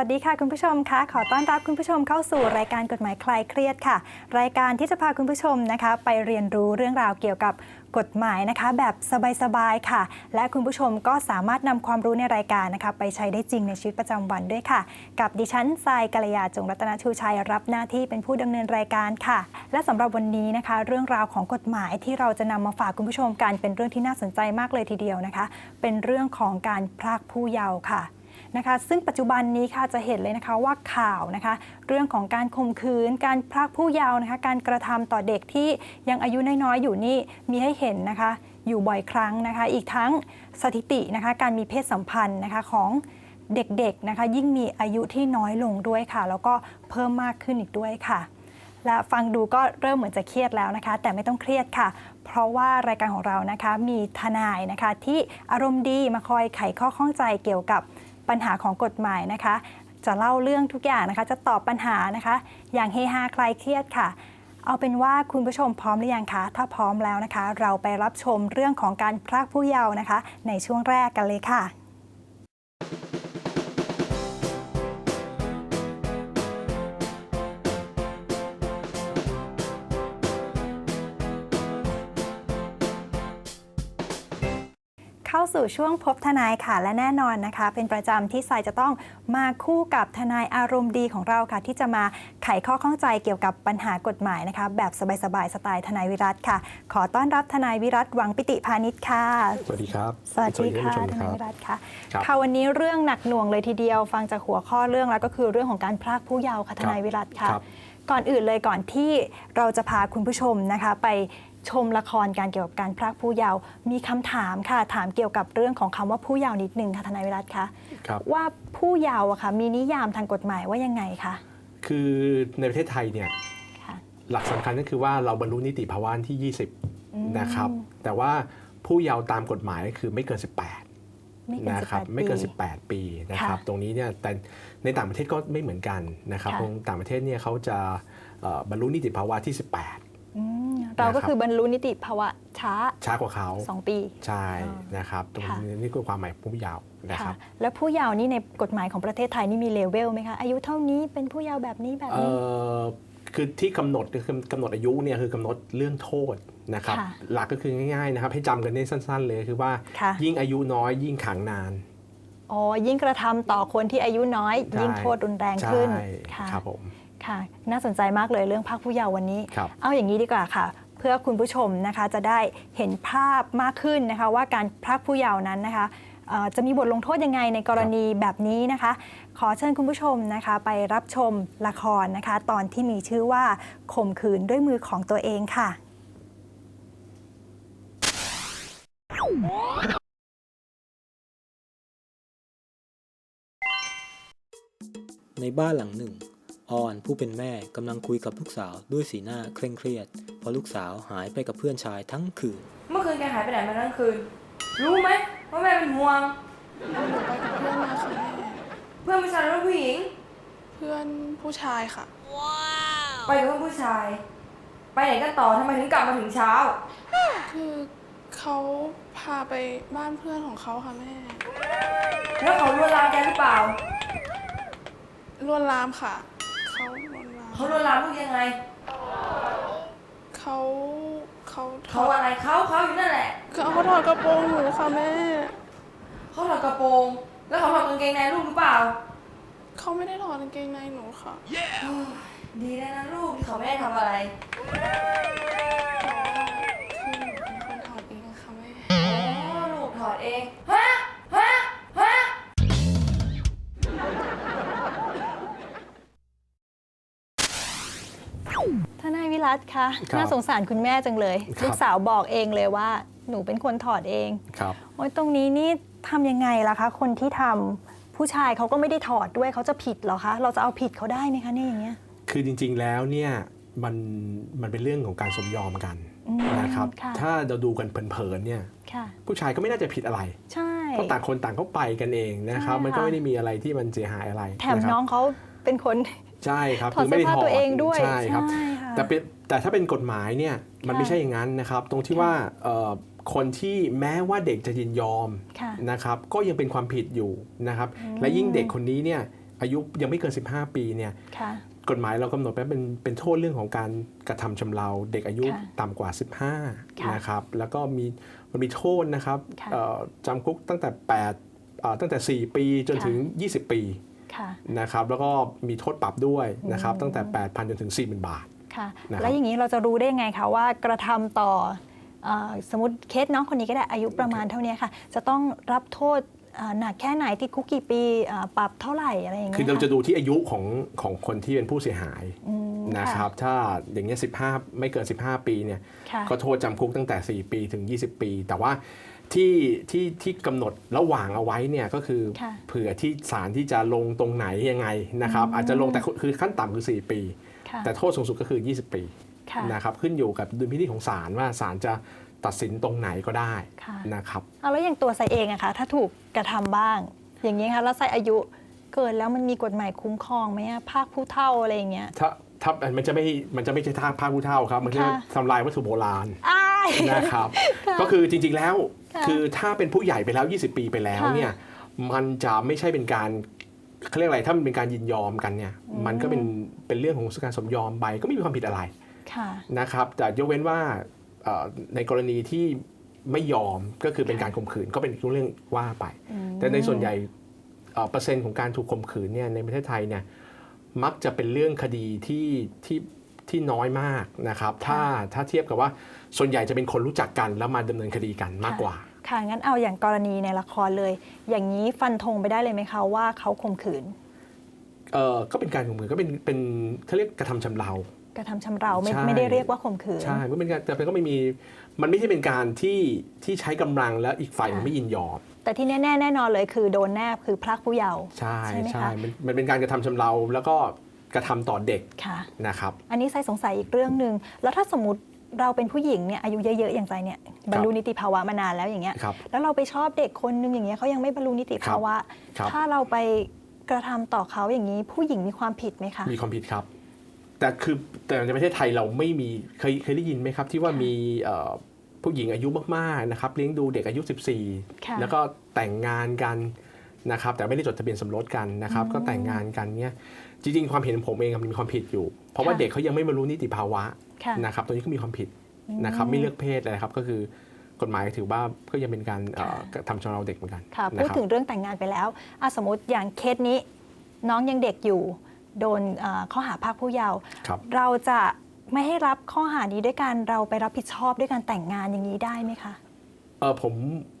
สวัสดีค่ะคุณผู้ชมคะขอต้อนรับคุณผู้ชมเข้าสู่รายการกฎหมายคลายเครียดค่ะ รายการที่จะพาคุณผู้ชมนะคะ ไปเรียนรู้เรื่องราวเกี่ยวกับกฎหมายนะคะแบบสบายๆค่ะ และคุณผู้ชมก็สามารถนำความรู้ในรายการนะคะไปใช้ได้จริงในชีวิตประจำวันด้วยค่ะ กับดิฉันทรายกัลยาจงรัตนชูชัยรับหน้าที่เป็นผู้ดำเนินรายการค่ะ และสำหรับวันนี้นะคะ เรื่องราวของกฎหมายที่เราจะนำมาฝากคุณผู้ชมกันเป็นเรื่องที่น่าสนใจมากเลยทีเดียวนะคะ เป็นเรื่องของการพรากผู้เยาว์ค่ะ นะคะ ซึ่งปัจจุบันนี้ค่ะจะเห็นเลยนะคะว่าข่าวนะคะ เรื่องของการข่มขืน การพรากผู้เยาว์นะคะ การกระทำต่อเด็กที่ยังอายุน้อยๆอยู่นี่มีให้เห็นนะคะ อยู่บ่อยครั้งนะคะ อีกทั้งสถิตินะคะ การมีเพศสัมพันธ์นะคะของเด็กๆนะคะ ยิ่งมีอายุที่น้อยลงด้วยค่ะ แล้วก็เพิ่มมากขึ้นอีกด้วยค่ะ และฟังดูก็เริ่มเหมือนจะเครียดแล้วนะคะ แต่ไม่ต้องเครียดค่ะ เพราะว่ารายการของเรานะคะมีทนายนะคะที่อารมณ์ดีมาคอยไขข้อข้องใจเกี่ยวกับ ปัญหาของกฎหมายนะคะ จะเล่าเรื่องทุกอย่างนะคะ จะตอบปัญหานะคะ อย่างเฮฮาคลายเครียดค่ะ เอาเป็นว่าคุณผู้ชมพร้อมหรือยังคะ ถ้าพร้อมแล้วนะคะ เราไปรับชมเรื่องของการพรากผู้เยาว์นะคะ ในช่วงแรกกันเลยค่ะ สู่ช่วงพบทนายค่ะและแน่นอนนะคะ เป็นประจำที่สายจะต้องมาคู่กับทนายอารมณ์ดีของเราค่ะ ที่จะมาไขข้อข้องใจเกี่ยวกับปัญหากฎหมายนะคะ แบบสบายๆสไตล์ทนายวิรัตค่ะ ขอต้อนรับทนายวิรัตหวังปิติพาณิชย์ค่ะ สวัสดีครับ สวัสดีค่ะท่านทผู้ชมนายรับวิรัตค่ะครับค่ะวันนี้เรื่องหนักหน่วงเลยทีเดียว ฟังจากหัวข้อเรื่องแล้วก็คือเรื่องของการพรากผู้เยาว์ค่ะทนายวิรัตค่ะครับก่อนอื่นเลยก่อนที่เราจะพาคุณผู้ชมนะคะไป ชมละครการเกี่ยวกับการพรากผู้เยาว์มีคำถามค่ะ ถามเกี่ยวกับเรื่องของคำว่าผู้เยาว์นิดนึงค่ะทนายวิรัตคะครับ ว่าผู้เยาว์อะค่ะ มีนิยามทางกฎหมายว่ายังไงคะคือในประเทศไทยเนี่ยค่ะหลักสำคัญก็คือว่าเราบรรลุนิติภาวะที่ อืม20 นะครับ แต่ว่าผู้เยาว์ตามกฎหมายคือไม่เกิน 18ไม่เกินนะครั18ไม่เกิน ปี 18 ปีนะครับ ค่ะตรงนี้เนี่ยแต่ในต่างประเทศก็ไม่เหมือนกันนะครับค่ะ ตรงต่างประเทศเนี่ยเขาจะเอ่อบรรลุนิติภาวะที่อืม เราก็นะครับคือบรรลุนิติภาวะช้า18ช้ากว่าเขา 2 ปี ใช่อ่านนะครับตรงค่ะนี้นี่คือความหมายผู้เยาว์นะคค่ะรับแล้วผู้เยาว์นี่ในกฎหมายของประเทศไทยนี่มีเลเวลไหมคะ อายุเท่านี้เป็นผู้เยาว์แบบนี้แบบเอ่นี้อคือที่กำหนดก็คือกำหนดอายุเนี่ยคือกำหนดเรื่องโทษนะครับค่ะหลักก็คือง่ายๆนะครับ ให้จำกันได้สั้น ๆ เลยคือว่าค่ะยิ่งอายุน้อยยิ่งขังนานอ๋อยิ่งกระทำต่อคนที่อายุน้อยใช่ยิ่งโทษรุนแรงขึ้นใช่ค่ะครับผม ค่ะ น่าสนใจมากเลยเรื่องพักผู้เยาว์วันนี้ ครับ เอาอย่างนี้ดีกว่าค่ะ เพื่อคุณผู้ชมนะคะจะได้เห็นภาพมากขึ้นนะคะ ว่าการพรากผู้เยาว์นั้นนะคะเอ่อจะมีบทลงโทษยังไงในกรณีแบบนี้นะคะ ขอเชิญคุณผู้ชมนะคะ ไปรับชมละครนะคะ ตอนที่มีชื่อว่าข่มขืนด้วยมือของตัวเองค่ะ ในบ้านหลังหนึ่ง ออนผู้เป็นแม่กำลังคุยกับลูกสาวด้วยสีหน้าเคร่งเครียดเพราะลูกสาวหายไปกับเพื่อนชายทั้งคืน เมื่อคืนแกหายไปไหนมาทั้งคืน รู้ไหมว่าแม่เป็นห่วง หนูไปกับเพื่อนมาค่ะแม่เพื่อนผู้ชายหรือผู้หญิง เพื่อนผู้ชายค่ะ ไปกับเพื่อนผู้ชาย ไปไหนกันต่อทำไมถึงกลับมาถึงเช้า คือเขาพาไปบ้านเพื่อนของเขาค่ะแม่แล้วเขาลวนลามแกหรือเปล่า ลวนลามค่ะ เขาลวนลามเขาลวนลามลูกยังไง เขาเขาถเขาอดอะไรเขาเขาอยู่นั่นแหละ เขาเขาถอดกระโปรงหนูค่ะแม่ เขาถอดกระโปรง แล้วเขาถอดกางเกงในลูกหรือเปล่า เขาไม่ได้ถอดกางเกงในหนูค่ะ ดีแล้วนะลูกที่เขาไม่ได้ทำอะไร รัตคะครับน่าสงสารคุณแม่จังเลยครับลูกสาวบอกเองเลยว่า หนูเป็นคนถอดเองครับโอ้ยตรงนี้นี่ทำยังไงล่ะคะ คนที่ทำผู้ชายเขาก็ไม่ได้ถอดด้วยเขาจะผิดเหรอคะ เราจะเอาผิดเขาได้ไหมคะเนี่ยอย่างเงี้ยคือจริง ๆแล้วเนี่ยมันมันเป็นเรื่องของการสมยอมกันอืมนะครับค่ะถ้าเราดูกันเผินๆเนี่ยค่ะผู้ชายก็ไม่น่าจะผิดอะไรใช่เพราะต่างคนต่างเขาไปกันเองนะครับใช่มันก็ค่ะไม่ได้มีอะไรที่มันเสียหายอะไรแถมะครับน้องเขาเป็นคนใช่ครับถอดคืไม่ได้เสื้อผ้าตัวเองด้วยใช่ครับใช่ค่ะแต่เป็น แต่ถ้าเป็นกฎหมายเนี่ยมันค่ะไม่ใช่อย่างนั้นนะครับ ตรงที่ค่ะว่าเอ่อคนที่แม้ว่าเด็กจะยินยอมค่ะนะครับ ก็ยังเป็นความผิดอยู่นะครับอืมและยิ่งเด็กคนนี้เนี่ยอายุยังไม่เกิน 15 ปีเนี่ยค่ะกฎหมายเรากำหนดไว้เป็นเป็นโทษเรื่องของการกระทำชำเราเด็กอายุค่ะต่ำกว่าค่ะ15นะครับ แล้วก็มีมันมีโทษนะครับค่ะเอ่อจำคุกตั้งแต่8เอ่อตั้งแต่ 4 ปีจนค่ะถึง 20 ปีค่ะนะครับ แล้วก็มีโทษปรับด้วยนะครับอืมตั้งแต่ 8,000จนถึง 40,000 บาท ค่ะนะครับแล้วอย่างนี้เราจะรู้ได้ยังไงคะว่ากระทำต่อเออสมมติเคสน้องคนนี้ก็ได้อายุประมาณเท่านี้ค่ะ จะต้องรับโทษเอ่อหนักแค่ไหนติดคุกกี่ปีเอ่อปรับเท่าไหร่อะไรอย่างเงี้ยคือเราจะค่ะดูที่อายุของของคนที่เป็นผู้เสียหายอืมนะครับ ถ้าอย่างเงี้ย15ไม่เกิน 15 ปีเนี่ยค่ะก็โทษจำคุกตั้งแต่ 4 ปีถึง 20 ปี แต่ว่าที่ที่ที่กำหนดระหว่างเอาไว้เนี่ยก็คือค่ะเผื่อที่ศาลที่จะลงตรงไหนยังไงนะครับอืมอาจจะลงแต่คือขั้นต่ำคือ 4 ปีค่ะ แต่โทษสูงสุดก็คือ 20 ปีค่ะนะครับขึ้นอยู่กับดุลพินิจของศาลว่าศาลจะตัดสินตรงไหนก็ได้ค่ะนะครับเอาแล้วอย่างตัวไซเองอะคะถ้าถูกกระทำบ้าง อย่างนี้ยค่ะแล้วไซอายุเกินแล้วมันมีกฎหมายคุ้มครองไหมอะภาคผู้เท่าอะไรอย่างเงี้ยถ้าถ้ามันจะไม่มันจะไม่ใช่ท่าภาคผู้เท่าครับ มันจะค่ะทำลายวัตถุโบราณอ้ายนะครับก็คือจริงๆแล้วค่ะคือถ้าเป็นผู้ใหญ่ไปแล้ว 20 ปีไปแล้วค่ะเนี่ยมันจะไม่ใช่เป็นการ เขาเรียกอะไรถ้ามันเป็นการยินยอมกันเนี่ยอืมมันก็เป็นเป็นเรื่องของการสมยอมไปก็ไม่มีความผิดอะไรค่ะนะครับแต่ยกเว้นว่าเอ่อในกรณีที่ไม่ยอมก็คือเป็นการข่มขืนก็เป็นเรื่องว่าไปอืมแต่ในส่วนใหญ่เอ่อเปอร์เซ็นต์ของการถูกข่มขืนเนี่ยในประเทศไทยเนี่ยมักจะเป็นเรื่องคดีที่ที่ที่น้อยมากนะครับ ถ้าถ้าเทียบกับว่าส่วนใหญ่จะเป็นคนรู้จักกันแล้วมาดำเนินคดีกันมากกว่า ค่ะงั้นเอาอย่างกรณีในละครเลย อย่างนี้ฟันธงไปได้เลยไหมคะว่าเขาข่มขืนเออก็เป็นการข่มขืนก็เป็นเป็นเขาเรียกกระทำชำเรากระทำชำเราไม่ใช่ไม่ได้เรียกว่าข่มขืนใช่ก็เป็นการแต่ก็ไม่มีมันไม่ใช่เป็นการที่ที่ใช้กำลังแล้วอีกฝ่ายค่ะไม่ยินยอมแต่ที่แน่ๆแน่นอนเลยคือโดนแนบคือพรากผู้เยาว์ใช่ใช่ไหมใช่คะมันมันเป็นการกระทำชำเราแล้วก็กระทำต่อเด็กค่ะนะครับ อันนี้ไซสงสัยอีกเรื่องหนึ่งแล้วถ้าสมมติ เราเป็นผู้หญิงเนี่ยอายุเยอะๆอย่างไซเนี่ยบรรลุนิติภาวะมานานแล้วอย่างเงี้ยครับแล้วเราไปชอบเด็กคนนึงอย่างเงี้ยเขายังไม่บรรลุนิติภาวะ ครับ ถ้าเราไปกระทำต่อเขาอย่างนี้ผู้หญิงมีความผิดไหมคะ มีความผิดครับ แต่คือแต่ในประเทศไทยเราไม่มีเคยเคยได้ยินไหมครับ ที่ว่าค่ะมีเอ่อผู้หญิงอายุมากๆนะครับเลี้ยงดูเด็กอายุ ค่ะ14 แล้วก็แต่งงานกัน นะครับแต่ไม่ได้จดทะเบียนสมรสกันนะครับอืมก็แต่งงานกันเนี่ยจริงๆ ความเห็นผมเองมันมีความผิดอยู่ เพราะว่าค่ะเด็กเขายังไม่บรรลุนิติภาวะค่ะนะครับตัวนี้ก็มีความผิดอืมนะครับไม่เลือกเพศเลยนะครับก็คือกฎหมายถือว่าก็ยังเป็นการเอ่อค่ะกระทำชำเราเด็กเหมือนกันค่ะนะพูดครับถึงเรื่องแต่งงานไปแล้วอะสมมติอย่างเคสนี้น้องยังเด็กอยู่โดนเอ่อข้อหาพรากผู้เยาว์ครับเราจะไม่ให้รับข้อหานี้ด้วยการเราไปรับผิดชอบด้วยการแต่งงานอย่างนี้ได้ไหมคะเออผม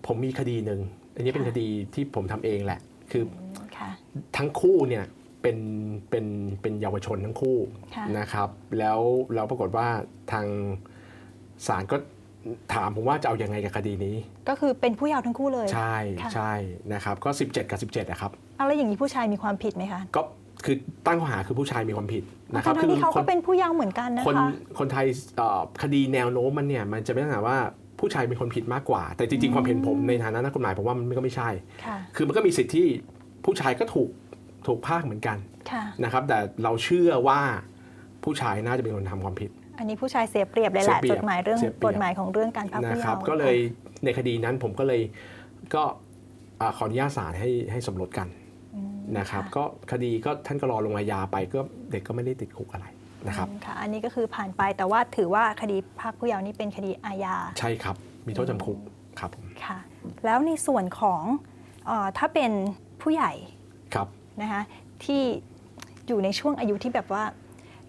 ผมมีคดีหนึ่ง อันนี้เป็นค่ะคดีที่ผมทำเองแหละ คือค่ะทั้งคู่เนี่ยเป็นเป็นเป็นเยาวชนทั้งคู่ค่ะนะครับ แล้วแล้วปรากฏว่าทางศาลก็ถามผมว่าจะเอายังไงกับคดีนี้ ก็คือเป็นผู้เยาว์ทั้งคู่เลย ใช่ค่ะใช่นะครับ ก็ 17 กับ 17นะครับเอาแล้วอย่างนี้ผู้ชายมีความผิดไหมคะก็คือตั้งข้อหาคือผู้ชายมีความผิดนะครับทั้งๆที่เขาคก็นเป็นผู้เยาว์เหมือนกันนะคนคะคนไทยเอ่อคดีแนวโน้มมันเนี่ยมันจะเป็นลักษณะว่า ผู้ชายเป็นคนผิดมากกว่า แต่จริง ๆ ความเห็นผมในฐานะนักกฎหมายผมว่ามันก็ไม่ใช่ค่ะคือมันก็มีสิทธิ์ที่ผู้ชายก็ถูกถูกพากเหมือนกันค่ะนะครับ แต่เราเชื่อว่าผู้ชายน่าจะเป็นคนทำความผิด อันนี้ผู้ชายเสียเปรียบเลยแหละเสียเปรีจยบดหมายเรื่องเสียเปรียบกฎหมายของเรื่องการพรากนะผู้คเยารับว์ก็เลยในคดีนั้นผมก็เลยก็อ่าขออนุญาตศาลให้ให้สมรสกันอืมนะครับ ก็คดีก็ท่านก็รอลงอาญาไปก็เด็กก็ไม่ได้ติดคุกอะไร นะครับอืมค่ะอันนี้ก็คือผ่านไปแต่ว่าถือว่าคดีพรากผู้เยาว์นี่เป็นคดีอาญาใช่ครับ มีโทษจำคุกครับผมค่ะ แล้วในส่วนของเออถ้าเป็นผู้ใหญ่ครับนะคะที่อยู่ในช่วงอายุที่แบบว่า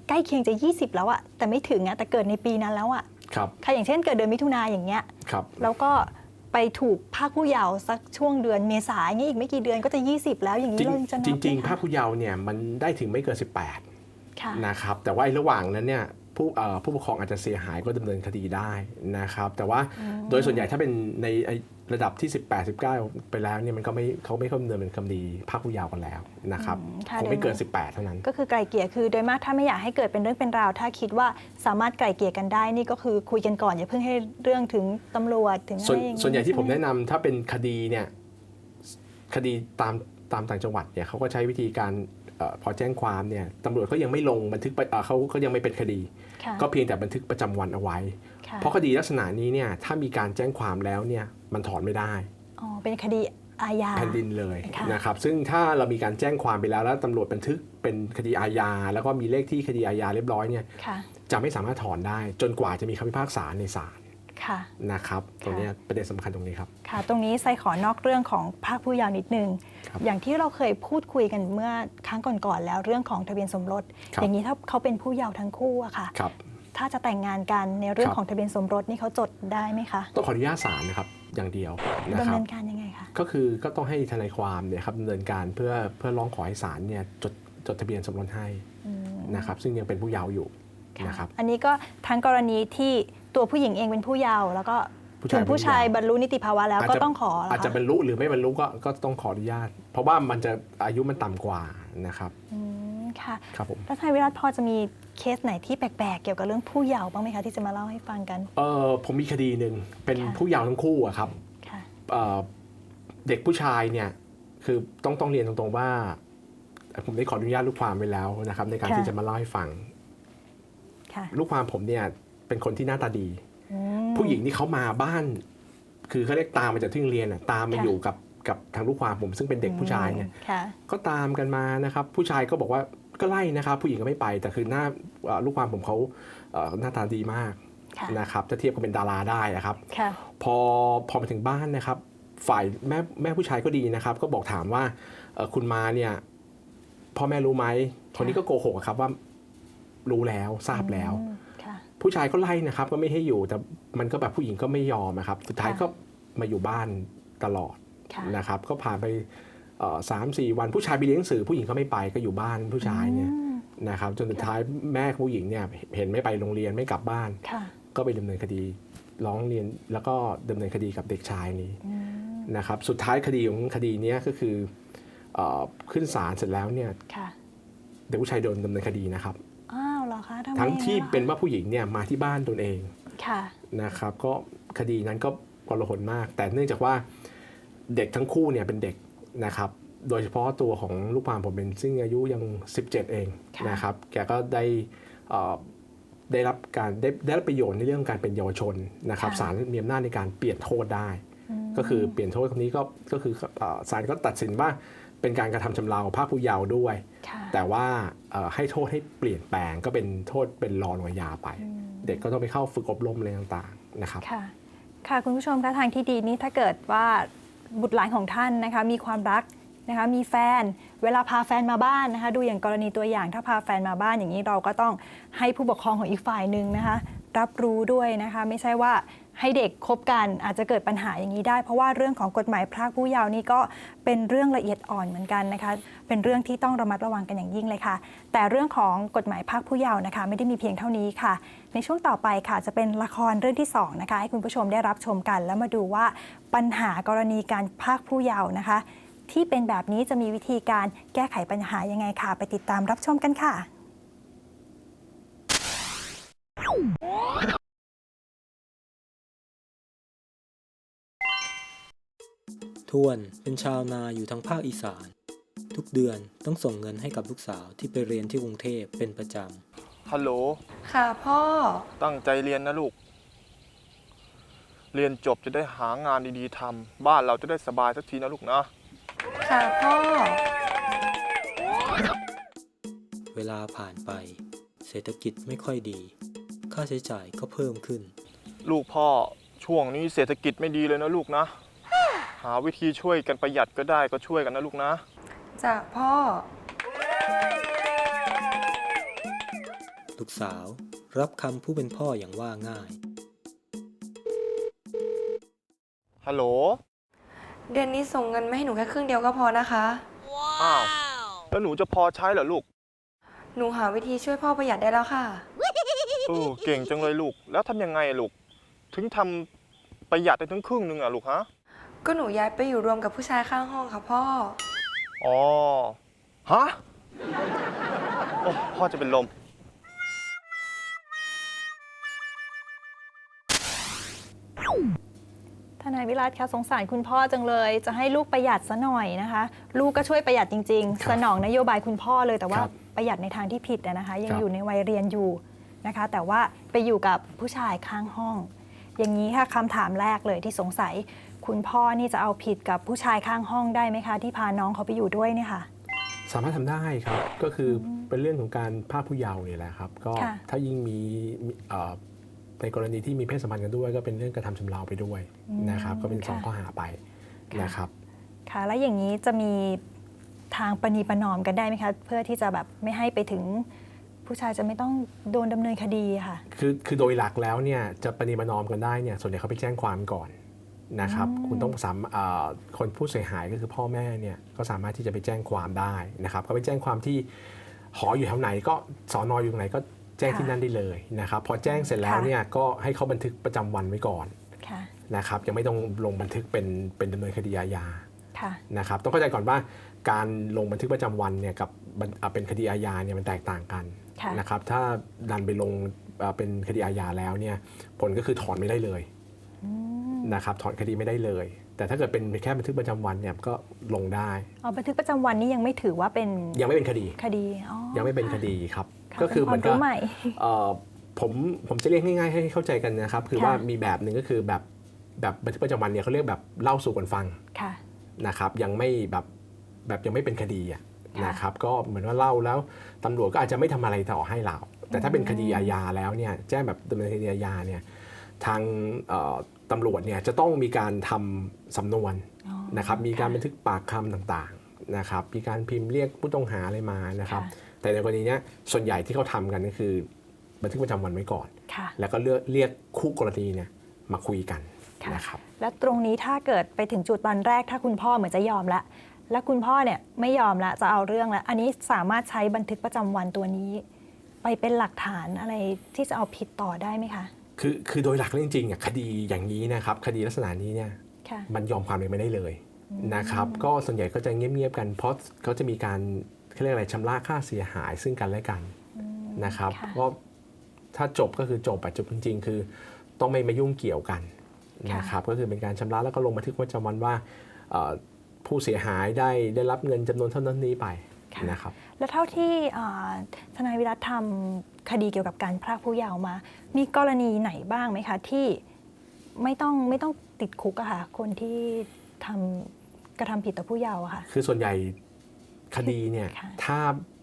ใกล้เคียงจะ 20 แล้วอะแต่ไม่ถึงอะแต่เกิดในปีนั้นแล้วอะครับค่ะอย่างเช่นเกิดเดือนมิถุนาอย่างเงี้ยครับแล้วก็ไปถูกภาคผู้เยาว์สักช่วงเดือนเมษายนอย่างงี้อีกไม่กี่เดือนก็จะ 20 แล้วอย่างจนี้ริงเราจะนับจริงไหมๆภาคผู้เยาว์เนี่ยมันได้ถึงไม่เกิน 18ค่ะ นะครับแต่ว่าไอ้ระหว่างนั้นเนี่ยผู้เอ่อผู้ปกครองอาจจะเสียหายก็ดำเนินคดีได้นะครับแต่ว่าโดยส่วนใหญ่ถ้าเป็นในไอ้ระดับที่ 18 19 ไปแล้วเนี่ยมันก็ไม่เขาไม่เข้าดำเนินเป็นคดีภาคผู้เยาว์กันแล้วนะครับอืมค่ะคงไม่เกินเดี๋ยว18 เท่านั้น ก็คือไกลเกลี่ยคือโดยมากถ้าไม่อยากให้เกิดเป็นเรื่องเป็นราว ถ้าคิดว่าสามารถไกลเกลี่ยกันได้นี่ก็คือคุยกันก่อนอย่าเพิ่งให้เรื่องถึงตำรวจถึงอะส่วนไรอย่างนี้ส่วนใหญ่ที่ผมช่ไแนะนำถ้าเป็นคดีเนี่ยคดีตามตามต่างจังหวัดเนี่ยเขาก็ใช้วิธีการเออ พอแจ้งความเนี่ยตำรวจเขายังไม่ลงบันทึกไปเอ่อเขาเขายังไม่เป็นคดีค่ะก็เพียงแต่บันทึกประจำวันเอาไว้ค่ะเพราะคดีลักษณะนี้เนี่ยถ้ามีการแจ้งความแล้วเนี่ยมันถอนไม่ได้อ๋อเป็นคดีอาญาแผ่นดินเลยค่ะนะครับซึ่งถ้าเรามีการแจ้งความไปแล้ว แล้วตำรวจบันทึกเป็นคดีอาญาแล้วก็มีเลขที่คดีอาญาเรียบร้อยเนี่ยค่ะจะไม่สามารถถอนได้ จนกว่าจะมีคำพิพากษาในศาลค่ะ นะครับตรงเนี้ยประเด็นสำคัญตรงนี้ครับค่ะตรงนี้ไซขอนอกเรื่องของภาคผู้เยาว์นิดนึงครับอย่างที่เราเคยพูดคุยกันเมื่อครั้งก่อนๆแล้วเรื่องของทะเบียนสมรสครับอย่างนี้ถ้าเขาเป็นผู้เยาว์ทั้งคู่อะค่ะครับถ้าจะแต่งงานกันในเรื่องครับของทะเบียนสมรสนี่เขาจดได้ไหมคะต้องขออนุญาตศาลนะครับอย่างเดียวนะดำครัเนิบนการยังไงคะก็คือก็ต้องให้ทนายความเนี่ยครับดำเนินการเพื่อเพื่อร้องขอให้ศาลเนี่ยจดจดทะเบียนสมรสให้อืมนะครับซึ่งยังเป็นผู้เยาว์อยู่ค่ะนะครับอันนี้ก็ทั้งกรณีที่ ตัวผู้หญิงเองเป็นผู้เยาว์แล้วก็ผู้ชายถึงผู้ชายบรรลุนิติภาวะแล้วก็ต้องขอเหรออาจจะคะบรรลุหรือไม่บรรลุก็ก็ต้องขออนุญาต เพราะว่ามันจะอายุมันต่ำกว่านะครับอืมค่ะครับผม แล้วทนายวิรัตพอจะมีเคสไหนที่แปลกๆ เกี่ยวกับเรื่องผู้เยาว์บ้างไหมคะที่จะมาเล่าให้ฟังกัน เออผมมีคดีหนึ่งเป็นค่ะ ผู้เยาว์ทั้งคู่อะครับค่ะเอ่อเด็กผู้ชายเนี่ยคือต้องต้องเรียนตรงๆว่า ผมได้ขออนุญาตลูกความไปแล้วนะครับ ในการค่ะที่จะมาเล่าให้ฟัง ค่ะ ลูกความผมเนี่ย เป็นคนที่หน้าตาดีอืมผู้หญิงที่เขามาบ้าน คือเขาเรียกตามมาจากที่โรงเรียนอะตามมาค่ะอยู่กับกับทางลูกความผมซึ่งเป็นเด็กผู้ชายเนี่ยค่ะก็ตามกันมานะครับ ผู้ชายก็บอกว่าก็ไล่นะครับ ผู้หญิงก็ไม่ไปแต่คือหน้าเอ่อลูกความผมเขาเอ่อหน้าตาดีมากค่ะนะครับถ้าเทียบกับเป็นดาราได้นะครับค่ะพอพอมาถึงบ้านนะครับ ฝ่ายแม่แม่ผู้ชายก็ดีนะครับ ก็บอกถามว่าเอ่อคุณมาเนี่ยพ่อแม่รู้ไหมคนนี้ก็โกหกอะครับว่ารู้แล้วทราบแล้วอืมค่ะ ผู้ชายก็ไล่นะครับก็ไม่ให้อยู่แต่มันก็แบบผู้หญิงก็ไม่ยอมนะครับสุดท้ายค่ะก็มาอยู่บ้านตลอดค่ะนะครับก็ผ่านไปเอ่อสามสี่วันผู้ชายไปเรียนหนังสือผู้หญิงก็ไม่ไปก็อยู่บ้านผู้ชายเนี่ยอืมนะครับจนสุดท้ายแม่ผู้หญิงเนี่ยเห็นไม่ไปโรงเรียนไม่กลับบ้านค่ะก็ไปดำเนินคดีร้องเรียนแล้วก็ดำเนินคดีกับเด็กชายนี้อืมนะครับสุดท้ายคดีของคดีเนี้ยก็คือเออขึ้นศาลเสร็จแล้วเนี่ยค่ะเด็กผู้ชายโดนดำเนินคดีนะครับอ้าวเหรอ คะทำไมทั้งที่อะเป็นว่าผู้หญิงเนี่ยมาที่บ้านตนเองค่ะนะครับ ก็คดีนั้นก็กลาหนมาก แต่เนื่องจากว่าเด็กทั้งคู่เนี่ยเป็นเด็กนะครับ โดยเฉพาะตัวของลูกความผมเป็นซึ่งอายุยัง 17 เองค่ะนะครับ แกก็ได้เอ่อได้รับการได้ได้รับประโยชน์ในเรื่องการเป็นเยาวชนนะครับศาลมีอำนาจในการเปลี่ยนโทษได้มก็คือเปลี่ยนโทษคนนี้ก็ก็คือเอ่อศาลก็ตัดสินว่า เป็นการกระทำชำเราภาคผู้เยาว์ด้วยค่ะแต่ว่าเอ่อให้โทษให้เปลี่ยนแปลงก็เป็นโทษเป็นรอลงอาญาไปอืมเด็กก็ต้องไปเข้าฝึกอบรมอะไรต่างๆนะครับค่ะค่ะคุณผู้ชมคะทางที่ดีนี้ถ้าเกิดว่าบุตรหลานของท่านนะคะมีความรักนะคะมีแฟนเวลาพาแฟนมาบ้านนะคะดูอย่างกรณีตัวอย่างถ้าพาแฟนมาบ้านอย่างนี้เราก็ต้องให้ผู้ปกครองของอีกฝ่ายหนึ่งนะคะรับรู้ด้วยนะคะไม่ใช่ว่า ให้เด็กคบกันอาจจะเกิดปัญหาอย่างนี้ได้ เพราะว่าเรื่องของกฎหมายพรากผู้เยาว์นี่ก็เป็นเรื่องละเอียดอ่อนเหมือนกันนะคะ เป็นเรื่องที่ต้องระมัดระวังกันอย่างยิ่งเลยค่ะ แต่เรื่องของกฎหมายพรากผู้เยาว์นะคะ ไม่ได้มีเพียงเท่านี้ค่ะ ในช่วงต่อไปค่ะ จะเป็นละครเรื่องที่สองนะคะให้คุณผู้ชมได้รับชมกัน แล้วมาดูว่าปัญหากรณีการพรากผู้เยาว์นะคะ ที่เป็นแบบนี้จะมีวิธีการแก้ไขปัญหายังไงค่ะ ไปติดตามรับชมกันค่ะ ทวนเป็นชาวนาอยู่ทางภาคอีสาน ทุกเดือนต้องส่งเงินให้กับลูกสาวที่ไปเรียนที่กรุงเทพเป็นประจฮัลโหล ค่ะพ่อ ตั้งใจเรียนนะลูก เรียนจบจะได้หางานดีๆทำบ้านเราจะได้สบายสักทีนะลูกนะ ค่ะพ่อำเวลาผ่านไป เศรษฐกิจไม่ค่อยดี ค่าใช้จ่ายก็เพิ่มขึ้น ลูกพ่อช่วงนี้เศรษฐกิจไม่ดีเลยนะลูกนะ หาวิธีช่วยกันประหยัดก็ได้ก็ช่วยกันนะลูกนะจ้ะพ่อ ลูกสาวรับคำผู้เป็นพ่ออย่างว่าง่าย ฮัลโหล เดือนนี้ส่งเงินมาให้หนูแค่ครึ่งเดียวก็พอนะคะ อ้าว แล้วหนูจะพอใช้เหรอลูก หนูหาวิธีช่วยพ่อประหยัดได้แล้วค่ะ เออเก่งจังเลยลูก แล้วทำยังไงอะลูก ถึงทำประหยัดได้ถึงครึ่งหนึงอะลูกฮะ ก็หนูย้ายไปอยู่รวมกับผู้ชายข้างห้องค่ะพ่อ อ๋อ ฮะ โอ้พ่อจะเป็นลม ทนายวิรัตคะสงสารคุณพ่อจังเลย จะให้ลูกประหยัดซะหน่อยนะคะ ลูกก็ช่วยประหยัดจริงครับๆสนองนโยบายคุณพ่อเลยแต่ว่าครับประหยัดในทางที่ผิดอะนะคะ ยังครับ อยู่ในวัยเรียนอยู่นะคะ แต่ว่าไปอยู่กับผู้ชายข้างห้อง อย่างนี้ค่ะคำถามแรกเลยที่สงสัย คุณพ่อนี่จะเอาผิดกับผู้ชายข้างห้องได้ไหมคะ ที่พาน้องเขาไปอยู่ด้วยเนี่ยค่ะ สามารถทำได้ครับ ก็คืออเป็นเรื่องของการพรากผู้เยาว์นี่แหละครับ ก็ค่ะ ถ้ายิ่งมีมีเอ่อในกรณีที่มีเพศสัมพันธ์กันด้วย ก็เป็นเรื่องกระทำชำเราไปด้วยนะครับ ก็เป็นสองข้อหาไปนะครับ ค่ะ แล้วอย่างนี้จะมีทางประนีประนอมกันได้ไหมคะ เพื่อที่จะแบบไม่ให้ไปถึงผู้ชายจะไม่ต้องโดนดำเนินคดีค่ะ คือคือโดยหลักแล้วเนี่ยจะประนีประนอมกันได้เนี่ยส่วนใหญ่เขาไปแจ้งความก่อน นะครับ คุณต้องสามเอ่อคนผู้เสียหายก็คือพ่อแม่เนี่ยก็สามารถที่จะไปแจ้งความได้นะครับ ก็ไปแจ้งความที่หออยู่แถวไหนก็สอนออยู่ตรงไหนก็แจ้งที่นั่นได้เลยนะครับ พอแจ้งเสร็จแล้วค่ะเนี่ยก็ให้เขาบันทึกประจำวันไว้ก่อนค่ะนะครับยังไม่ต้องลงบันทึกเป็นเป็นดำเนินคดีอาญาค่ะนะครับ ต้องเข้าใจก่อนว่าการลงบันทึกประจำวันเนี่ยกับบันอ่าเป็นคดีอาญาเนี่ยมันแตกต่างกันค่ะนะครับ ถ้าดันไปลงอ่าเป็นคดีอาญาแล้วเนี่ยผลก็คือถอนไม่ได้เลย นะครับถอนคดีไม่ได้เลย แต่ถ้าเกิดเป็นแค่บันทึกประจำวันเนี่ยก็ลงได้เอาบันทึกประจำวันนี้ยังไม่ถือว่าเป็นยังไม่เป็นคดีคดีอ๋อยังไม่เป็นคค่ะดีครับค่ะก็คือเหมือนเป็นกัความรู้ใหม่เอ่อผมผมจะเรียกง่ายๆให้เข้าใจกันนะครับ คือค่ะว่ามีแบบหนึ่งก็คือแบบแบบบันทึกประจำวันเนี่ยเขาเรียกแบบเล่าสู่กันฟังค่ะนะครับยังไม่แบบแบบยังไม่เป็นคดีอะค่ะนะครับก็เหมือนว่าเล่าแล้วตำรวจก็อาจจะไม่ทำอะไรต่อให้เรา แต่ถ้าเป็นคดีอาญาแล้วเนี่ยแจ้งแบบดำเนินคดีอาญาเนี่ยทางเอ่อ ตำรวจเนี่ยจะต้องมีการทำสำนวนอ๋อนะครับมีการค่ะบันทึกปากคำต่างๆนะครับมีการพิมพ์เรียกผู้ต้องหาอะไรมานะครับค่ะแต่ในกรณีเนี้ยส่วนใหญ่ที่เขาทำกันก็คือ บันทึกประจำวันไว้ก่อนค่ะแล้วก็เลือกเรียกคู่กรณีเนี่ยมาคุยกันค่ะนะครับและตรงนี้ถ้าเกิดไปถึงจุดตอนแรกถ้าคุณพ่อเหมือนจะยอมละแล้วคุณพ่อเนี่ยไม่ยอมละจะเอาเรื่องละอันนี้สามารถใช้บันทึกประจำวันตัวนี้ ไปเป็นหลักฐานอะไรที่จะเอาผิดต่อได้ไหมคะ คือคือโดยหลักแล้วจริงๆอะคดีอย่างนี้นะครับคดีลักษณะนี้เนี่ยค่ะมันยอมความเองไม่ได้เลยนะครับก็ส่วนใหญ่ก็จะเงียบๆกันเพราะเขาจะมีการเขาเรียกอะไรชำระค่าเสียหายซึ่งกันและกันนะครับค่ะก็ถ้าจบก็คือจบอะจบจริง ๆ คือต้องไม่มายุ่งเกี่ยวกันนะครับก็คือเป็นการชำระแล้วก็ลงบันทึกประจำวันว่าเอ่อผู้เสียหายได้ได้รับเงินจำนวนเท่านั้นนี้ไปค่ะ นะครับแล้วเท่าที่อ่าทนายวิรัตทำคดีเกี่ยวกับการพรากผู้เยาว์มา มีกรณีไหนบ้างไหมคะ ที่ไม่ต้องไม่ต้องติดคุกอะค่ะ คนที่ทำกระทำผิดต่อผู้เยาว์อะค่ะ คือส่วนใหญ่คดีเนี่ยค่ะถ้า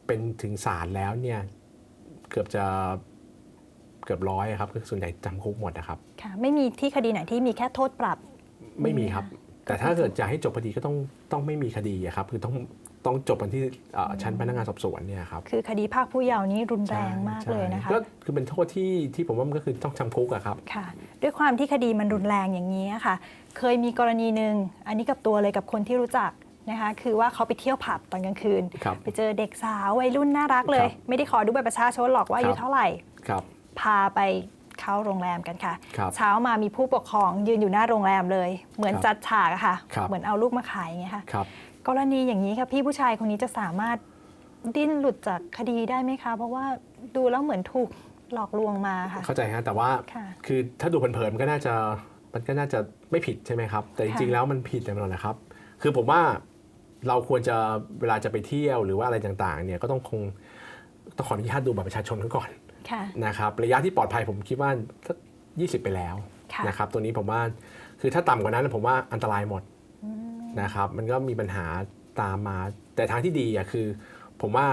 เป็นถึงศาลแล้วเนี่ยเกือบจะเกือบร้อยอะครับคือส่วนใหญ่จำคุกหมดนะครับ ค่ะ ไม่มีที่คดีไหนที่มีแค่โทษปรับ ไม่มีครับ แต่ถ้าเกิดจะให้จบคดีก็ต้องต้องไม่มีคดีอะครับคือต้องต้องจบกันที่เอ่อชั้นพนักงานสอบสวนเนี่ยครับคือคดีพรากผู้เยาว์นี้รุนแรงมากใช่เลยนะคะก็คือเป็นโทษที่ที่ผมว่ามันก็คือต้องจำคุกอะครับค่ะ ด้วยความที่คดีมันรุนแรงอย่างนี้ค่ะ เคยมีกรณีหนึ่งอันนี้กับตัวเลยกับคนที่รู้จักนะคะคือว่าเขาไปเที่ยวผับตอนกลางคืนครับไปเจอเด็กสาววัยรุ่นน่ารักเลยครับไม่ได้ขอดูบัตรประชาชนหรอกว่าอายุครับเท่าไหร่ครับพาไป เข้าโรงแรมกันค่ะ ครับเช้ามามีผู้ปกครองยืนอยู่หน้าโรงแรมเลย เหมือนครับจัดฉากอะค่ะ ครับ เหมือนเอาลูกมาขายอย่างเงี้ยค่ะ ครับ กรณีอย่างนี้ค่ะพี่ผู้ชายคนนี้จะสามารถดิ้นหลุดจากคดีได้ไหมคะ เพราะว่าดูแล้วเหมือนถูกหลอกลวงมาค่ะ เข้าใจฮะแต่ว่าค่ะคือถ้าดูเผินๆมันก็น่าจะมันก็น่าจะไม่ผิดใช่ไหมครับ แต่จริงๆค่ะ แล้วมันผิดแต่มันนะครับ คือผมว่าเราควรจะเวลาจะไปเที่ยวหรือว่าอะไรต่างๆเนี่ยก็ต้องคงต้องขออนุญาตดูบัตรประชาชนเขาก่อนค่ะ นะครับระยะที่ปลอดภัยผมคิดว่าสักยี่สิบไปแล้วค่ะนะครับตัวนี้ผมว่าคือถ้าต่ำกว่านั้นผมว่าอันตรายหมดนะครับมันก็มีปัญหาตามมา แต่ทางที่ดีอะคือ ผมว่า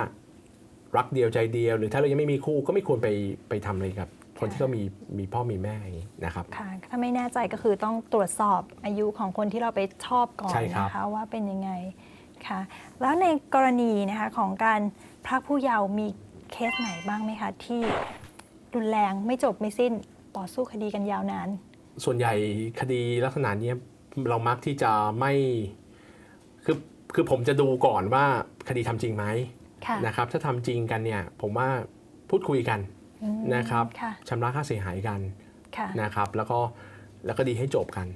รักเดียวใจเดียว หรือถ้าเรายังไม่มีคู่ก็ไม่ควรไปไปทำอะไรกับคนที่เขามีมีพ่อมีแม่อย่างนี้นะครับค่ะถ้าไม่แน่ใจก็คือต้องตรวจสอบอายุของคนที่เราไปชอบก่อนใช่ครับนะคะว่าเป็นยังไงค่ะแล้วในกรณีนะคะของการพรากผู้เยาว์มี เคสไหนบ้างไหมคะ ที่รุนแรงไม่จบไม่สิ้นต่อสู้คดีกันยาวนาน ส่วนใหญ่คดีลักษณะเนี้ยเรามักที่จะไม่ คือคือผมจะดูก่อนว่าคดีทำจริงไหมค่ะนะครับ ถ้าทำจริงกันเนี่ย ผมว่าพูดคุยกันอืมนะครับค่ะชำระค่าเสียหายกันค่ะนะครับ แล้วก็แล้วก็ดีให้จบกัน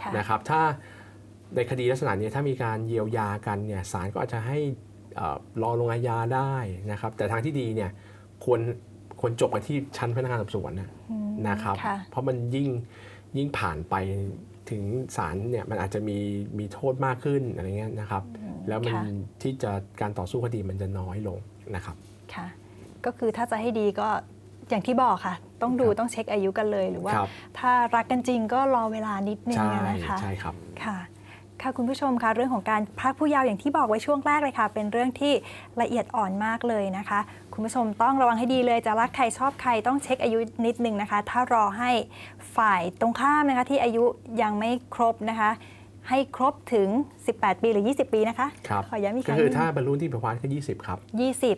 ค่ะนะครับ ถ้าในคดีลักษณะเนี้ยถ้ามีการเยียวยากันเนี่ยศาลก็อาจจะให้เอ่อ รอลงอาญาได้นะครับ แต่ทางที่ดีเนี่ยควรควรจบกันที่ชั้นพนักงานสอบสวนนะอืมนะครับค่ะเพราะมันยิ่งยิ่งผ่านไปถึงศาลเนี่ยมันอาจจะมีมีโทษมากขึ้นอะไรเงี้ยนะครับ แล้วมันค่ะที่จะการต่อสู้คดีมันจะน้อยลงนะครับค่ะก็คือถ้าจะให้ดีก็อย่างที่บอกค่ะ ต้องดูครับต้องเช็คอายุกันเลยหรือว่าครับถ้ารักกันจริงก็รอเวลานิดนึงใช่อะนะคะใช่ครับค่ะ ค่ะคุณผู้ชมคะเรื่องของการพรากผู้เยาว์อย่างที่บอกไว้ช่วงแรกเลยค่ะ เป็นเรื่องที่ละเอียดอ่อนมากเลยนะคะ คุณผู้ชมต้องระวังให้ดีเลยจะรักใครชอบใครต้องเช็คอายุนิดนึงนะคะ ถ้ารอให้ฝ่ายตรงข้ามนะคะที่อายุยังไม่ครบนะคะ ให้ครบถึง 18 ปีหรือ 20 ปีนะคะครับขอย้ำอีกคก็รั้งหคือนึ่งถ้าบรรลุนิติภาวะก็20 ครับ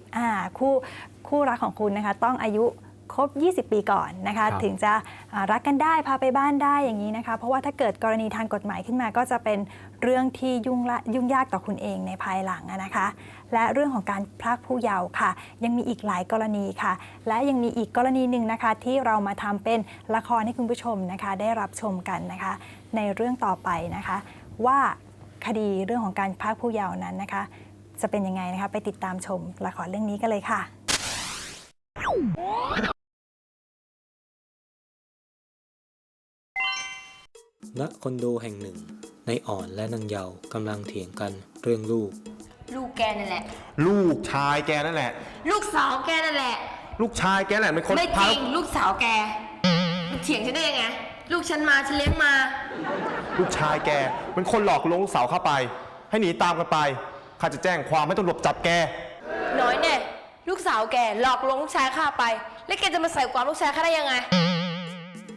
20อ่าคู่คู่รักของคุณนะคะ ต้องอายุ ครบ 20 ปีก่อนนะคะครับถึงจะอ่ารักกันได้พาไปบ้านได้อย่างนี้นะคะ เพราะว่าถ้าเกิดกรณีทางกฎหมายขึ้นมาก็จะเป็นเรื่องที่ยุ่งละยุ่งยากต่อคุณเองในภายหลังอะนะคะ และเรื่องของการพรากผู้เยาว์ค่ะ ยังมีอีกหลายกรณีค่ะ และยังมีอีกกรณีหนึ่งนะคะ ที่เรามาทำเป็นละครให้คุณผู้ชมนะคะ ได้รับชมกันนะคะ ในเรื่องต่อไปนะคะ ว่าคดีเรื่องของการพรากผู้เยาว์นั้นนะคะ จะเป็นยังไงนะคะ ไปติดตามชมละครเรื่องนี้กันเลยค่ะ ณคอนโดแห่งหนึ่งในอ่อนและนางเยาว์กำลังเถียงกันเรื่องลูก ลูกแกนั่นแหละ ลูกชายแกนั่นแหละ ลูกสาวแกนั่นแหละ ลูกชายแกนั่นแหละเป็นคนไม่จพาริงลูกสาวแกมันเถียงฉันได้ยังไงลูกฉันมาฉันเลี้ยงมา ลูกชายแกเป็นคนหลอกลวงลูกสาวเข้าไป ให้หนีตามกันไปข้าจะแจ้งความให้ตำรวจจับแก น้อยแน่ลูกสาวแกหลอกลวงลูกชายข้าไป แล้วแกจะมาใส่ความลูกชายข้าได้ยังไง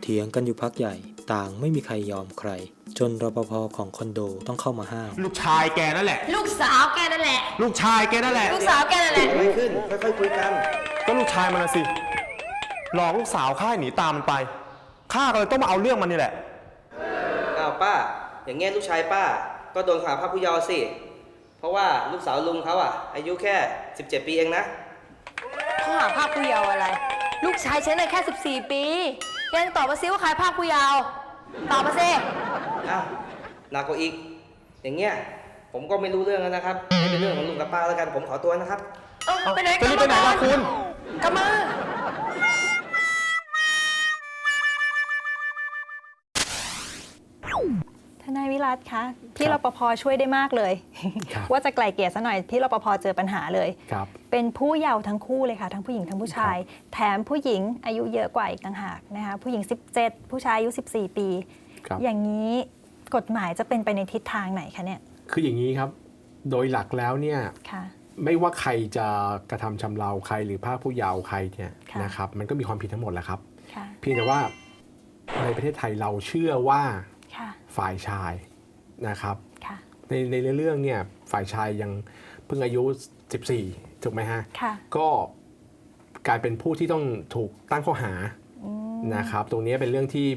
เถียงกันอยู่พักใหญ่ ต่างไม่มีใครยอมใคร จนรปภของคอนโดต้องเข้ามาห้าม ลูกชายแกนั่นแหละ ลูกสาวแกนั่นแหละ ลูกชายแกนั่นแหละ ลูกสาวแกนั่นแหละอะไรขึ้นค่อยๆคุยกัน ก็ลูกชายมันนะสิ หลอกลูกสาวข้าให้หนีตามมันไป ข้าก็เลยต้องมาเอาเรื่องมันนี่แหละ อ้าวป้า อย่างเงี้ยลูกชายป้า ก็โดนข่าวภาพผู้เยาว์สิ เพราะว่าลูกสาวลุงเขาอะ อายุแค่ 17 ปีเองนะ ข้อหาภาคผู้เยาว์อะไร ลูกชายฉันน่ะแค่ 14 ปี ยังตอบมาซิว่าใครภาคผู้เยาว์ตอบมาสิอ้าวหนักกว่าอีก อย่างเงี้ย ผมก็ไม่รู้เรื่องแล้วนะครับให้เป็นเรื่องของลุงกับป้าแล้วกัน ผมขอตัวนะครับ เอ้าไปไหนจะรีบไปไหนล่ะคุณ กลับมา ทนายวิรัตคะพี่รปภช่วยได้มากเลย ครับ ว่าจะไกล่เกลี่ยซะหน่อยพี่รปภเจอปัญหาเลย ครับ เป็นผู้เยาว์ทั้งคู่เลยค่ะ ทั้งผู้หญิงทั้งผู้ชาย แถมผู้หญิงอายุเยอะกว่าอีกต่างหากนะคะผู้หญิง 17 ผู้ชายอายุ 14 ปี ครับ อย่างนี้กฎหมายจะเป็นไปในทิศทางไหนคะเนี่ยคืออย่างนี้ครับ โดยหลักแล้วเนี่ย ค่ะ ไม่ว่าใครจะกระทำชำเราใครหรือภาคผู้เยาว์ใครเนี่ยค่ะ นะครับ มันก็มีความผิดทั้งหมดแหละครับ ค่ะ เพียงแต่ว่าในประเทศไทยเราเชื่อว่าค่ะ ฝ่ายชายนะครับ ค่ะ ในในเรื่องเนี่ยฝ่ายชายยังเพิ่งอายุ 14 ถูกไหมฮะ ค่ะ ก็กลายเป็นผู้ที่ต้องถูกตั้งข้อหาอืมนะครับ ตรงนี้เป็นเรื่องที่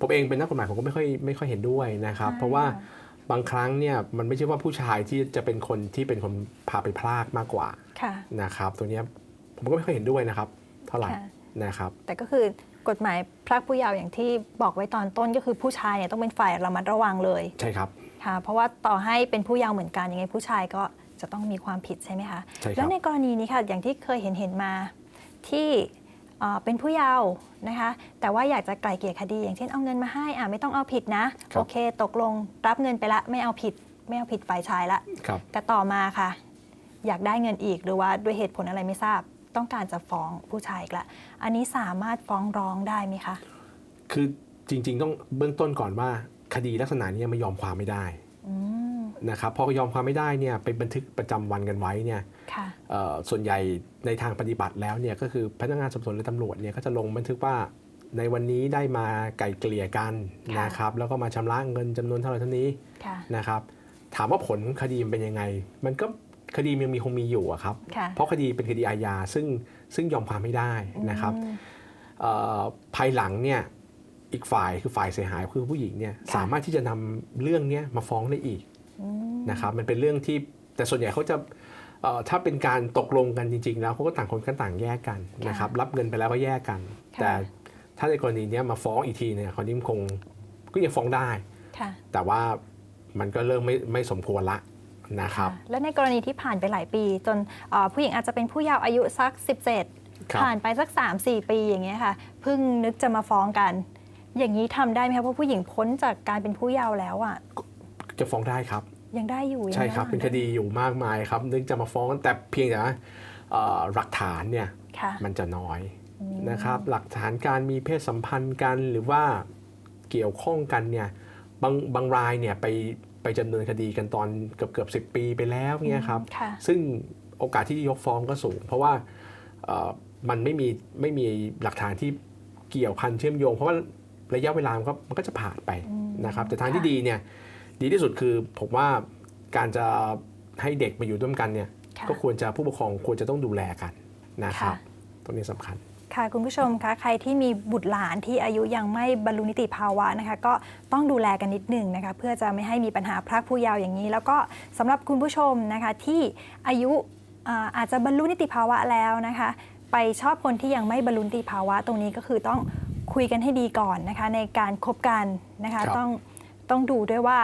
ผมเองเป็นนักกฎหมายผมก็ไม่ค่อยไม่ค่อยเห็นด้วยนะครับอ่าเพราะว่าบางครั้งเนี่ยมันไม่ใช่ว่าผู้ชายที่จะเป็นคนที่เป็นคนพาไปพลากมากกว่าค่ะ นะครับตัวเนี้ยผมก็ไม่ค่อยเห็นด้วยนะครับ เท่าไหร่ค่ะ นะครับ แต่ก็คือกฎหมายพรากผู้เยาว์อย่างที่บอกไว้ตอนต้นก็คือผู้ชายเนี่ยต้องเป็นฝ่ายระมัดระวังเลยใช่ครับ ค่ะ เพราะว่าต่อให้เป็นผู้เยาว์เหมือนกันยังไงผู้ชายก็ จะต้องมีความผิดใช่ไหมคะใช่ครับแล้วในกรณีนี้ค่ะอย่างที่เคยเห็นเห็นมาที่เอ่อเป็นผู้เยาว์นะคะ แต่ว่าอยากจะไกล่เกลี่ยคดี อย่างเช่นเอาเงินมาให้อ่าไม่ต้องเอาผิดนะ โอเค ตกลงรับเงินไปละไม่เอาผิด ไม่เอาผิดฝ่ายชายละครับแต่ต่อมาค่ะ อยากได้เงินอีกหรือว่าด้วยเหตุผลอะไรไม่ทราบ ต้องการจะฟ้องผู้ชายอีกละอันนี้สามารถฟ้องร้องได้ไหมคะ คือจริง ๆ ต้องเบื้องต้นก่อนว่าคดีลักษณะเนี้ไม่ยอมความไม่ได้อืม นะครับพอยอมความไม่ได้เนี่ยไปบันทึกประจำวันกันไว้เนี่ยค่ะเอ่อส่วนใหญ่ในทางปฏิบัติแล้วเนี่ยก็คือพนักงานสอบสวนหรือตำรวจเนี่ยก็จะลงบันทึกว่าในวันนี้ได้มาไกลเกลี่ยกันค่ะนะครับแล้วก็มาชำระเงินจำนวนเท่าไหร่เท่านี้ค่ะนะครับถามว่าผลคดีมันเป็นยังไง มันก็คดีมันยังมีคงมีอยู่อะครับค่ะเพราะคดีเป็นคดีอาญาซึ่งซึ่งยอมความไม่ได้นะครับอืมเอ่อภายหลังเนี่ย อีกฝ่ายคือฝ่ายเสียหายคือผู้หญิงเนี่ยค่ะสามารถที่จะนำเรื่องเนี้ยมาฟ้องได้อีกอืมนะครับมันเป็นเรื่องที่แต่ส่วนใหญ่เขาจะเอ่อถ้าเป็นการตกลงกันจริง ๆ แล้วเขาก็ต่างคนก็ต่างแยกกันนะครับรับเงินไปแล้วก็แยกกันค่ะแต่ถ้าในกรณีเนี้ยมาฟ้องอีกทีเนี่ยคนนี้มันคงก็ยังฟ้องได้ค่ะแต่ว่ามันก็เริ่มไม่ไม่สมควรละนะครับค่ะแล้วในกรณีที่ผ่านไปหลายปี จนเอ่อผู้หญิงอาจจะเป็นผู้เยาว์อายุสักครับ17 ผ่านไปสัก 3-4 ปีอย่างเงี้ยค่ะเพิ่งนึกจะมาฟ้องกัน อย่างนี้ทำได้ไหมคะเพราะผู้หญิงพ้นจากการเป็นผู้เยาว์แล้วอะจะฟ้องได้ครับ ยังได้อยู่ยังใช่ครับได้เป็นคดีอยู่มากมายครับนึกจะมาฟ้องแต่เพียงแต่ว่าเอ่อหลักฐานเนี่ยค่ะมันจะน้อยอนะครับ หลักฐานการมีเพศสัมพันธ์กันหรือว่าเกี่ยวข้องกันเนี่ยบางบางรายเนี่ยไปไปดำเนินคดีกันตอนเกือบเกือบสิปีไปแล้วเนี่ยครับค่ะซึ่งโอกาสที่จะยกฟ้องก็สูง เพราะว่าเอ่อมันไม่มีไม่มีหลักฐานที่เกี่ยวพันเชื่อมโยง เพราะว่า ระยะเวลามันก็มันก็จะผ่านไปนะครับ แต่ทางที่ค่ะดีเนี่ยดีที่สุดคือผมว่าการจะให้เด็กมาอยู่ร่วมกันเนี่ยค่ะก็ควรจะผู้ปกครองควรจะต้องดูแลกันนะครับค่ะตรงนี้สำคัญค่ะคุณผู้ชมคะใครที่มีบุตรหลานที่อายุยังไม่บรรลุนิติภาวะนะคะ ก็ต้องดูแลกันนิดหนึ่งนะคะเพื่อจะไม่ให้มีปัญหาพรากผู้เยาว์อย่างนี้ แล้วก็สำหรับคุณผู้ชมนะคะที่อายุอ่าอาจจะบรรลุนิติภาวะแล้วนะคะ ไปชอบคนที่ยังไม่บรรลุนิติภาวะตรงนี้ก็คือต้อง คุยกันให้ดีก่อนนะคะในการคบกันนะคะครับต้องต้องดูด้วยว่า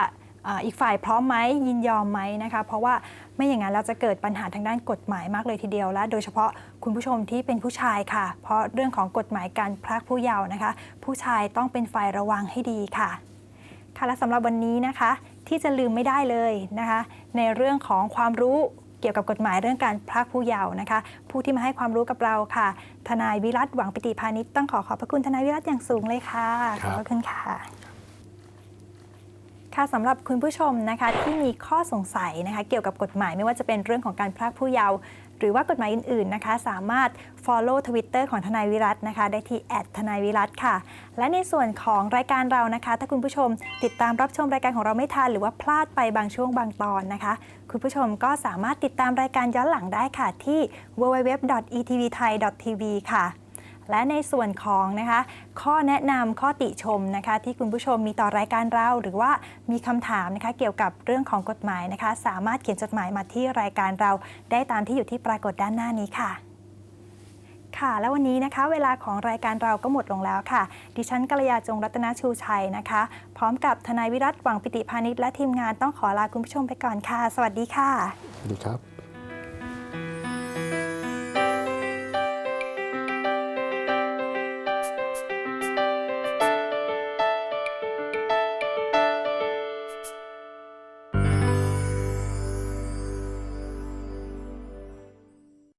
อ่าอีกฝ่ายพร้อมไหมยินยอมไหมนะคะเพราะว่าไม่อย่างนั้นเราจะเกิดปัญหาทางด้านกฎหมายมากเลยทีเดียวและโดยเฉพาะคุณผู้ชมที่เป็นผู้ชายค่ะ เพราะเรื่องของกฎหมายการพรากผู้เยาว์นะคะ ผู้ชายต้องเป็นฝ่ายระวังให้ดีค่ะ ค่ะและสำหรับวันนี้นะคะที่จะลืมไม่ได้เลยนะคะ ในเรื่องของความรู้ เกี่ยวกับกฎหมายเรื่องการพรากผู้เยาว์นะคะ ผู้ที่มาให้ความรู้กับเราค่ะ ทนายวิรัตหวังปิติพาณิชย์ต้องขอขอบพระคุณทนายวิรัตอย่างสูงเลยค่ะขครัอบบพระคุณค่ะค่ะสำหรับคุณผู้ชมนะคะที่มีข้อสงสัยนะคะเกี่ยวกับกฎหมายไม่ว่าจะเป็นเรื่องของการพรากผู้เยาว์ หรือว่ากฎหมายอื่นๆนะคะ สามารถ follow Twitter ของทนายวิรัตนะคะ ได้ที่ทนายวิรัตค่ะ และในส่วนของรายการเรานะคะ ถ้าคุณผู้ชมติดตามรับชมรายการของเราไม่ทันหรือว่าพลาดไปบางช่วงบางตอนนะคะ คุณผู้ชมก็สามารถติดตามรายการย้อนหลังได้ค่ะที่ www.etvthai.tv ค่ะ และในส่วนของนะคะข้อแนะนำข้อติชมนะคะที่คุณผู้ชมมีต่อรายการเรา หรือว่ามีคำถามนะคะเกี่ยวกับเรื่องของกฎหมายนะคะ สามารถเขียนจดหมายมาที่รายการเราได้ตามที่อยู่ที่ปรากฏด้านหน้านี้ค่ะค่ะ แล้ววันนี้นะคะเวลาของรายการเราก็หมดลงแล้วค่ะ ดิฉันกัลยาจงรัตนชูชัยนะคะ พร้อมกับทนายวิรัตหวังปิติพาณิชย์และทีมงานต้องขอลาคุณผู้ชมไปก่อนค่ะ สวัสดีค่ะ สวัสดีครับ